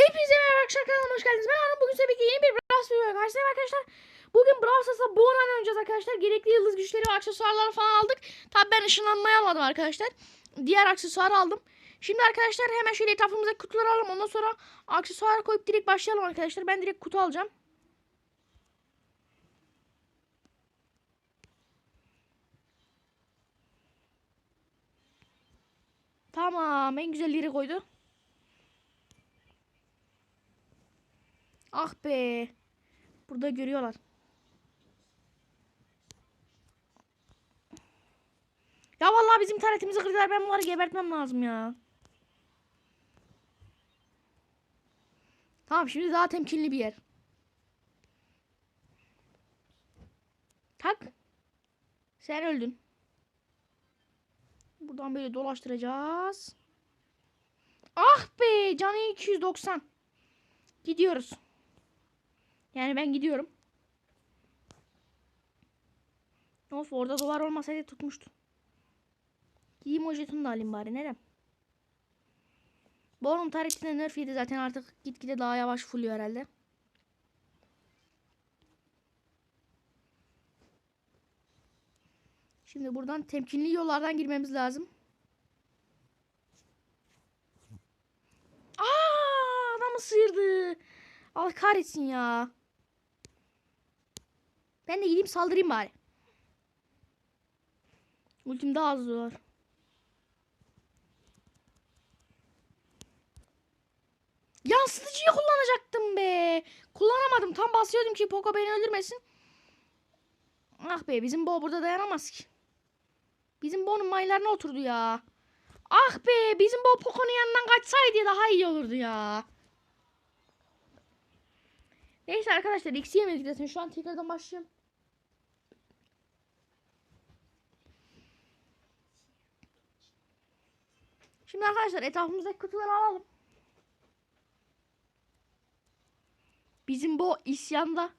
Hepinize merhaba arkadaşlar kanalıma hoş geldiniz. Ben Arun bugün size birlikte yeni bir Brawl videoya karşınızdayım arkadaşlar. Bugün Brawl Stars'ta Bonan'ı oynayacağız arkadaşlar. Gerekli yıldız güçleri ve aksesuarları falan aldık. Tabi ben ışınlanmayı almadım arkadaşlar. Diğer aksesuarı aldım. Şimdi arkadaşlar hemen şöyle etrafımıza kutuları alalım. Ondan sonra aksesuar koyup direkt başlayalım arkadaşlar. Ben direkt kutu alacağım. Tamam en güzelleri koydu. Ah be. Burada görüyorlar. Ya vallahi bizim taretimizi kırdılar. Ben bunları gebertmem lazım ya. Tamam şimdi daha temkinli bir yer. Tak. Sen öldün. Buradan böyle dolaştıracağız. Ah be canı 290. Gidiyoruz. Yani ben gidiyorum. Of orada duvar olmasaydı tutmuştu. Gideyim o jetonu da alayım bari. Nerem? Bu onun tarihinde nerf yedi zaten artık gitgide daha yavaş fulluyor herhalde. Şimdi buradan temkinli yollardan girmemiz lazım. Aa, adamı sıyırdı. Allah kahretsin ya. Ben de gideyim saldırayım bari. Ultim daha az var. Yansıtıcıyı kullanacaktım be. Kullanamadım. Tam basıyordum ki Poco beni öldürmesin. Ah be bizim Bo burada dayanamaz ki. Bizim Bo'nun maylarına oturdu ya. Ah be bizim Bo Poco'nun yanından kaçsaydı daha iyi olurdu ya. Neyse arkadaşlar eksi yemedik zaten. Şu an tekrardan başlayalım. Şimdi arkadaşlar etrafımızdaki kutuları alalım. Bizim bu isyanda.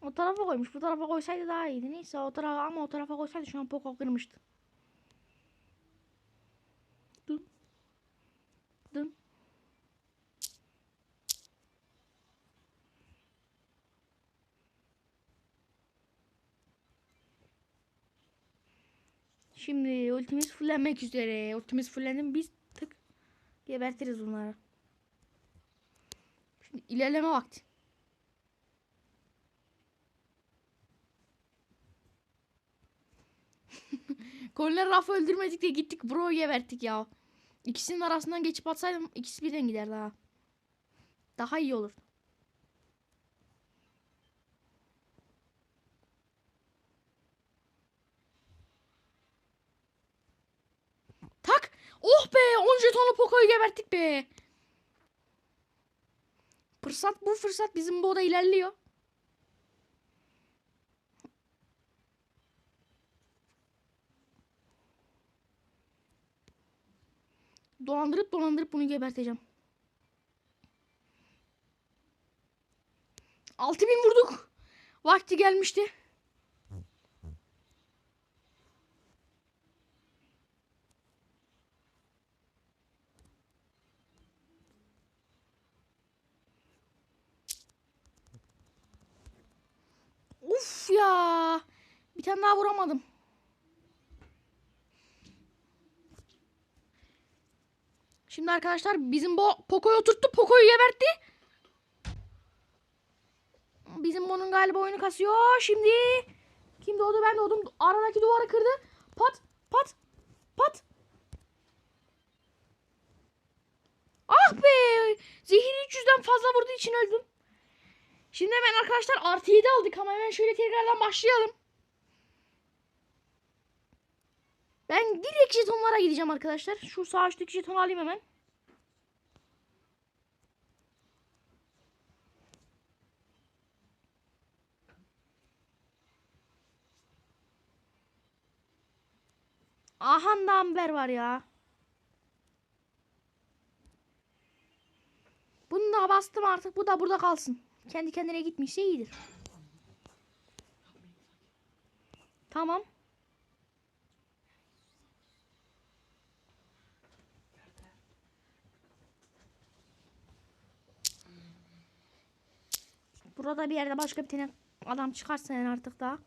O tarafa koymuş. Bu tarafa koysaydı daha iyiydi. Neyse o tarafa ama o tarafa koysaydı şu an Poco kırmıştı. Şimdi ultimiz fullenmek üzere. Ultimiz fullendi biz tık gebertiriz bunları. Şimdi ilerleme vakti. Kollar rafı öldürmedik de gittik bro geberttik ya. İkisinin arasından geçip atsaydım ikisi birden giderdi ha. Daha iyi olur. Tak. Oh be 10 jetonlu Poco'yu geberttik be. Fırsat bu fırsat bizim bu oda ilerliyor. Dolandırıp dolandırıp bunu geberteceğim. 6000 vurduk. Vakti gelmişti. Uf ya. Bir tane daha vuramadım. Şimdi arkadaşlar bizim bu Poco'yu oturttu. Poco'yu gebertti. Bizim bunun galiba oyunu kasıyor. Şimdi kim doğdu ben doğdum. Aradaki duvarı kırdı. Pat pat pat. Ah be. Zehir 300'den fazla vurduğu için öldüm. Şimdi hemen arkadaşlar artı 7 aldık ama hemen şöyle tekrardan başlayalım. Ben direkt jetonlara gideceğim arkadaşlar. Şu sağ üstteki jetonu alayım hemen. Aha da amber var ya. Bunu da bastım artık. Bu da burada kalsın. Kendi kendine gitmişse iyidir. Tamam. Burada bir yerde başka bir tane adam çıkarsa yani artık daha.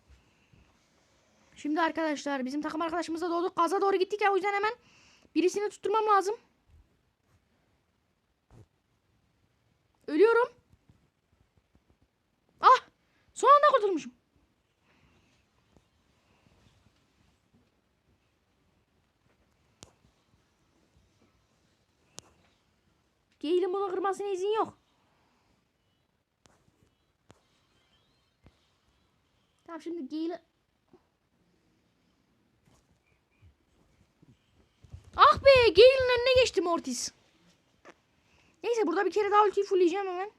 Şimdi arkadaşlar bizim takım arkadaşımızla doğduk. Gaza doğru gittik ya o yüzden hemen birisini tutturmam lazım. Ölüyorum. Ah! Son anda kurtulmuşum. Geyil'in bunu kırmasına izin yok. Tamam şimdi Geyil'i... Ah be Geyil'in önüne geçti Mortis. Neyse burada bir kere daha ultiyi fullleyeceğim hemen.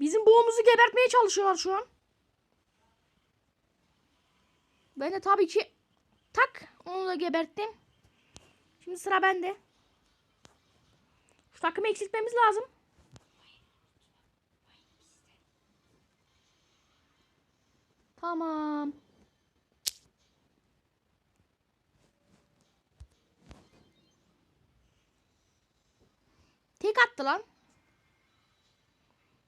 Bizim boğumuzu gebertmeye çalışıyorlar şu an. Ben de tabii ki tak onu da geberttim. Şimdi sıra bende. Şu takımı eksiltmemiz lazım. Tamam. Tek attı lan.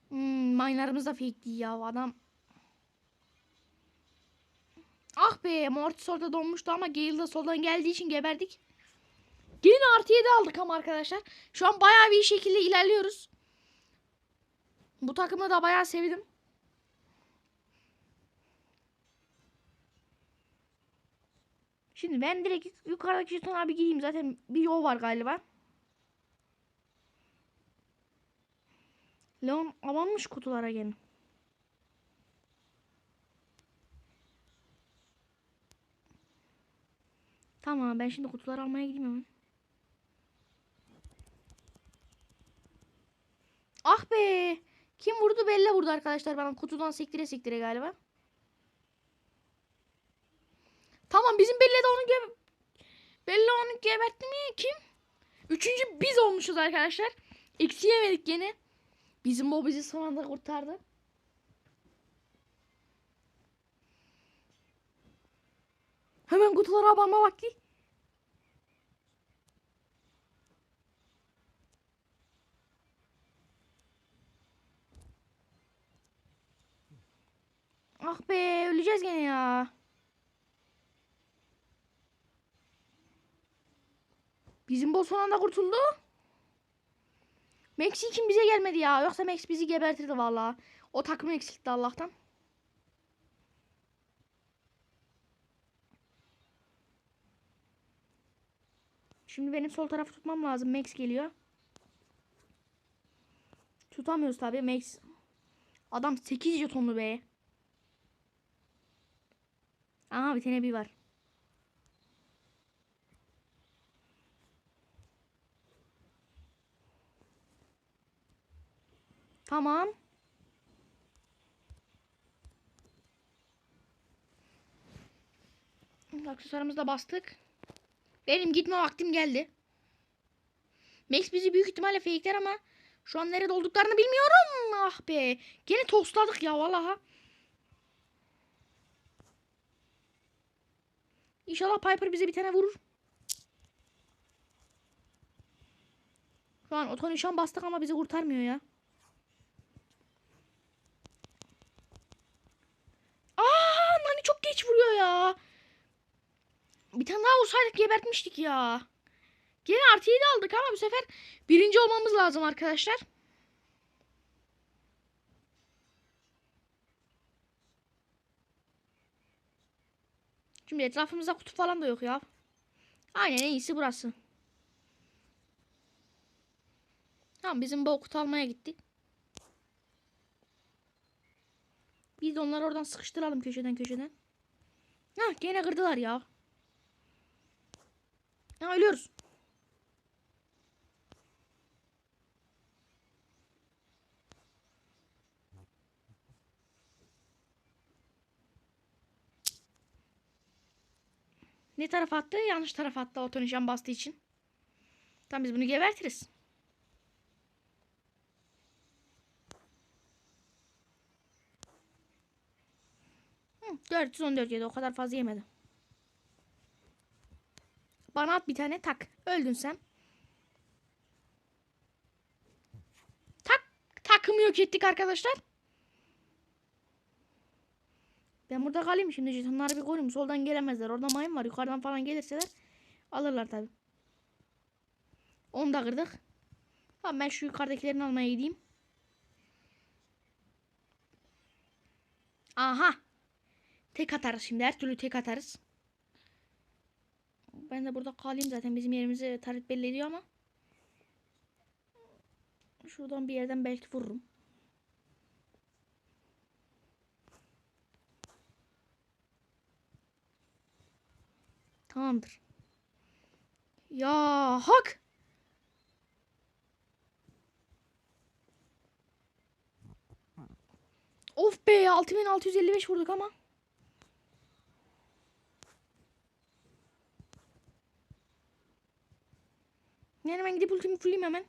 Hmm, mine'larımız da fake ya adam. Ah be Mortis orada donmuştu ama Gale de soldan geldiği için geberdik. Gelin artı 7 aldık ama arkadaşlar. Şu an bayağı bir şekilde ilerliyoruz. Bu takımı da bayağı sevdim. Şimdi ben direkt yukarıdaki jeton abi gideyim. Zaten bir yol var galiba. Leon amanmış kutulara gene. Tamam ben şimdi kutuları almaya gideyim hemen. Ah be. Kim vurdu Bella vurdu arkadaşlar bana kutudan sektire sektire galiba. Tamam bizim Bella de onu ge Bella onu gebertti mi? Kim? Üçüncü biz olmuşuz arkadaşlar. Eksi yemedik gene. Bizim o bizi son anda kurtardı. Hemen kutulara abanma vakti. Ah be öleceğiz gene ya. Bizim boss son kurtuldu. Max için bize gelmedi ya. Yoksa Max bizi gebertirdi vallahi. O takımı eksiltti Allah'tan. Şimdi benim sol tarafı tutmam lazım. Max geliyor. Tutamıyoruz tabii. Max. Adam 8 jetonlu be. Aha bir tane bir var. Tamam. Aksesuarımızı da bastık. Benim gitme vaktim geldi. Max bizi büyük ihtimalle fake'ler ama şu an nerede olduklarını bilmiyorum. Ah be. Gene tostladık ya vallahi. İnşallah Piper bize bir tane vurur. Şu an oto nişan bastık ama bizi kurtarmıyor ya. Aa, Nani çok geç vuruyor ya. Bir tane daha vursaydık gebertmiştik ya. Gene artı 7 aldık ama bu sefer birinci olmamız lazım arkadaşlar. Şimdi etrafımızda kutu falan da yok ya. Aynen en iyisi burası. Tamam bizim bu kutu almaya gittik. Biz de onları oradan sıkıştıralım köşeden köşeden. Hah gene kırdılar ya. Ha ölüyoruz. Ne tarafa attı? Yanlış tarafa attı otonişan bastığı için. Tamam biz bunu gebertiriz. 414 yedi o kadar fazla yemedi. Bana at bir tane tak. Öldün sen. Tak. Takımı yok ettik arkadaşlar. Ben burada kalayım şimdi jetonları bir koruyayım. Soldan gelemezler. Orada mayın var. Yukarıdan falan gelirseler alırlar tabi. Onu da kırdık. Tamam ben şu yukarıdakilerini almaya gideyim. Aha. Tek atarız şimdi. Her türlü tek atarız. Ben de burada kalayım zaten. Bizim yerimizi taret belli ediyor ama. Şuradan bir yerden belki vururum. Tamamdır. Ya hak. Of be 6655 vurduk ama. Yani ben gidip ultimi fulleyim hemen.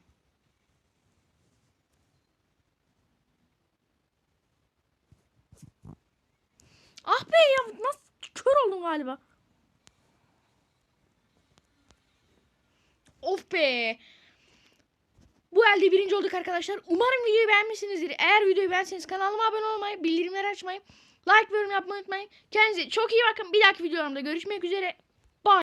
Ah be ya nasıl kör oldum galiba. Of be. Bu elde birinci olduk arkadaşlar. Umarım videoyu beğenmişsinizdir. Eğer videoyu beğenseniz kanalıma abone olmayı, bildirimleri açmayı, like ve yorum yapmayı unutmayın. Kendinize çok iyi bakın. Bir dahaki videolarımda görüşmek üzere.